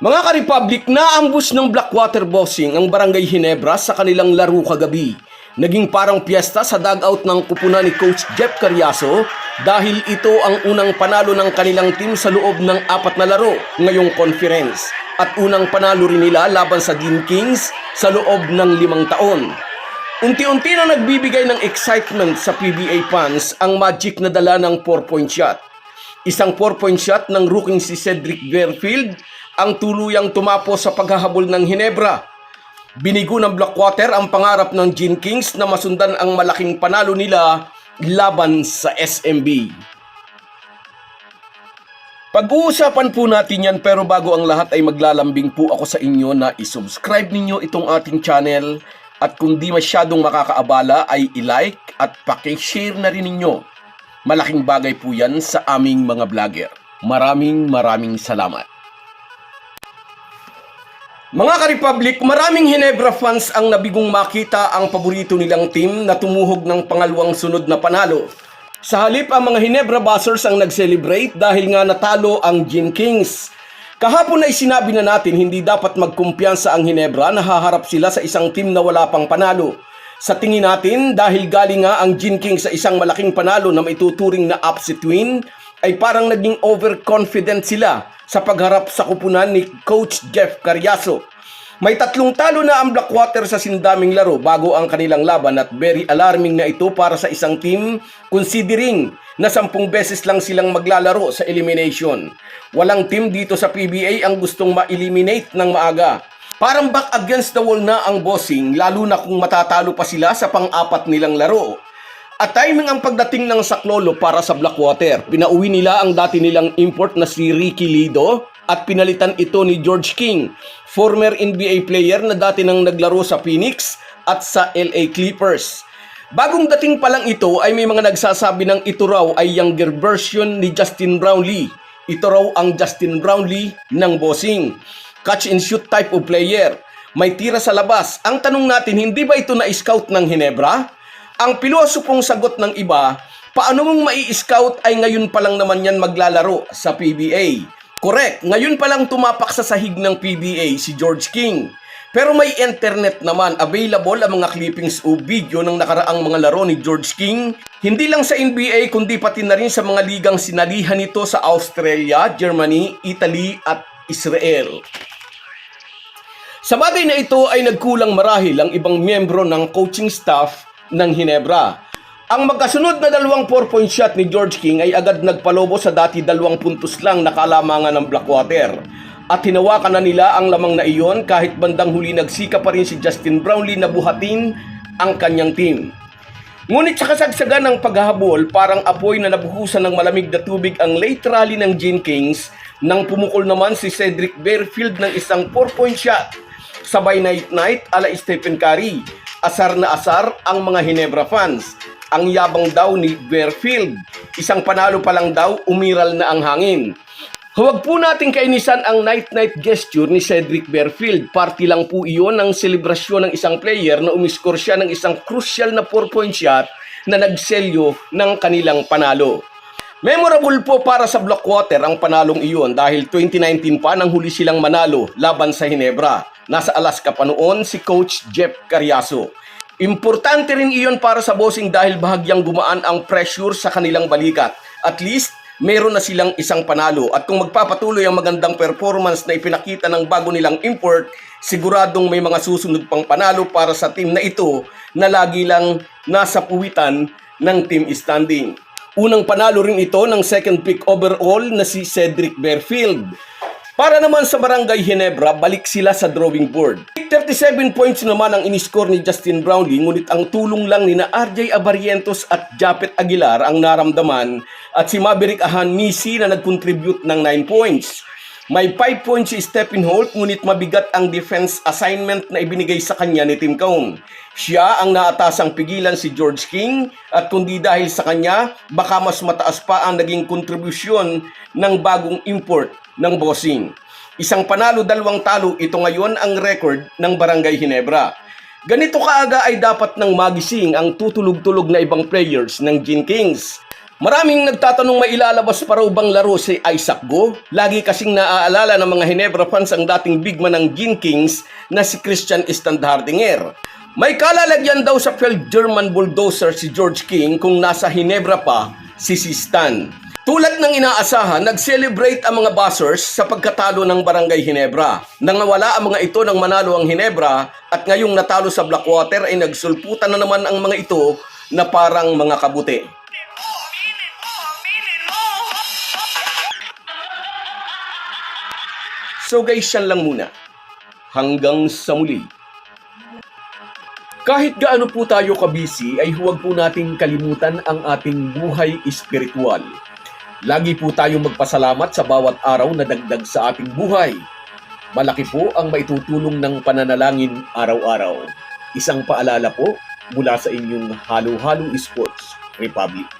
Mga ka-Republic, naambus ng Blackwater Bossing ang Barangay Hinebra sa kanilang laro kagabi. Naging parang piyesta sa dugout ng kupunan ni Coach Jeff Carriaso dahil ito ang unang panalo ng kanilang team sa loob ng apat na laro ngayong conference at unang panalo rin nila laban sa Dean Kings sa loob ng limang taon. Unti-unti na nagbibigay ng excitement sa PBA fans ang magic na dala ng 4-point shot. Isang 4-point shot ng rookie si Cedric Verfield ang tuluyang tumapo sa paghahabol ng Hinebra. Binigo ng Blackwater ang pangarap ng Gin Kings na masundan ang malaking panalo nila laban sa SMB. Pag-uusapan po natin yan pero bago ang lahat ay maglalambing po ako sa inyo na isubscribe ninyo itong ating channel at kung di masyadong makakaabala ay i-like at pakishare na rin ninyo. Malaking bagay po yan sa aming mga vlogger. Maraming maraming salamat. Mga ka-Republic, maraming Hinebra fans ang nabigong makita ang paborito nilang team na tumuhog ng pangalawang sunod na panalo. Sa halip ang mga Hinebra Buzzers ang nag-celebrate dahil nga natalo ang Gin Kings. Kahapon ay sinabi na natin hindi dapat magkumpiyansa ang Hinebra na haharap sila sa isang team na wala pang panalo. Sa tingin natin, dahil galing nga ang Gin Kings sa isang malaking panalo na maituturing na upset win, ay parang naging overconfident sila sa pagharap sa kupunan ni Coach Jeff Carriaso. May tatlong talo na ang Blackwater sa sindaming laro bago ang kanilang laban at very alarming na ito para sa isang team considering na sampung beses lang silang maglalaro sa elimination. Walang team dito sa PBA ang gustong ma-eliminate ng maaga. Parang back against the wall na ang bossing lalo na kung matatalo pa sila sa pang-apat nilang laro. At timing ang pagdating ng Saklolo para sa Blackwater. Pinauwi nila ang dati nilang import na si Ricky Lido at pinalitan ito ni George King, former NBA player na dati nang naglaro sa Phoenix at sa LA Clippers. Bagong dating pa lang ito ay may mga nagsasabi ng ito raw ay younger version ni Justin Brownlee. Ito raw ang Justin Brownlee ng bossing. Catch and shoot type of player. May tira sa labas. Ang tanong natin, hindi ba ito na-scout ng Hinebra? Ang pilosopong sagot ng iba, paano mong mai-scout ay ngayon pa lang naman yan maglalaro sa PBA? Correct, ngayon pa lang tumapak sa sahig ng PBA si George King. Pero may internet naman available ang mga clippings o video ng nakaraang mga laro ni George King. Hindi lang sa NBA kundi pati na rin sa mga ligang sinalihan nito sa Australia, Germany, Italy at Israel. Sa bagay na ito ay nagkulang marahil ang ibang miyembro ng coaching staff ng Hinebra. Ang magkasunod na dalawang 4-point shot ni George King ay agad nagpalobo sa dati dalawang puntos lang na kalamangan ng Blackwater. At hinawakan na nila ang lamang na iyon kahit bandang huli nagsika pa rin si Justin Brownlee na buhatin ang kanyang team. Ngunit sa kasagsagan ng paghahabol, parang apoy na nabuhusan ng malamig na tubig ang late rally ng Gin Kings nang pumukol naman si Cedric Bearfield ng isang 4-point shot. Sabay night-night ala Stephen Curry. Asar na asar ang mga Hinebra fans. Ang yabang daw ni Bearfield. Isang panalo pa lang daw, umiral na ang hangin. Huwag po nating kainisan ang night-night gesture ni Cedric Bearfield. Party lang po iyon ng selebrasyon ng isang player na umiskor siya ng isang crucial na 4-point shot na nagselyo ng kanilang panalo. Memorable po para sa Blackwater ang panalong iyon dahil 2019 pa nang huli silang manalo laban sa Hinebra. Nasa Alaska pa noon si Coach Jeff Carriaso. Importante rin iyon para sa bossing dahil bahagyang gumaan ang pressure sa kanilang balikat. At least, meron na silang isang panalo. At kung magpapatuloy ang magandang performance na ipinakita ng bago nilang import, siguradong may mga susunod pang panalo para sa team na ito na lagi lang nasa puwitan ng team standing. Unang panalo rin ito ng second pick overall na si Cedric Bearfield. Para naman sa Barangay Hinebra, balik sila sa drawing board. 37 points naman ang iniscore ni Justin Brownlee, ngunit ang tulong lang ni na RJ Abarientos at Japet Aguilar ang naramdaman at si Maverick Ahan Misi na nag-contribute ng 9 points. May 5 points si Stephen Holt ngunit mabigat ang defense assignment na ibinigay sa kanya ni Tim Cone. Siya ang naatasang pigilan si George King at kundi dahil sa kanya, baka mas mataas pa ang naging kontribusyon ng bagong import ng bossing. Isang panalo, dalawang talo, ito ngayon ang record ng Barangay Hinebra. Ganito kaaga ay dapat ng magising ang tutulog-tulog na ibang players ng Gin Kings. Maraming nagtatanong may ilalabas pa raw bang laro si Isaac Go? Lagi kasing naaalala ng mga Hinebra fans ang dating bigman ng Gin Kings na si Christian Standhardinger. May kalalagyan daw sa failed German bulldozer si George King kung nasa Hinebra pa si Sistan. Tulad ng inaasahan, nag-celebrate ang mga buzzers sa pagkatalo ng Barangay Hinebra. Nangawala ang mga ito ng manalo ang Hinebra at ngayong natalo sa Blackwater ay nagsulputan na naman ang mga ito na parang mga kabuti. So guys, yan lang muna. Hanggang sa muli. Kahit gaano po tayo kabisi ay huwag po nating kalimutan ang ating buhay espiritual. Lagi po tayong magpasalamat sa bawat araw na dagdag sa ating buhay. Malaki po ang maitutulong ng pananalangin araw-araw. Isang paalala po mula sa inyong Halo Halo Sports Republic.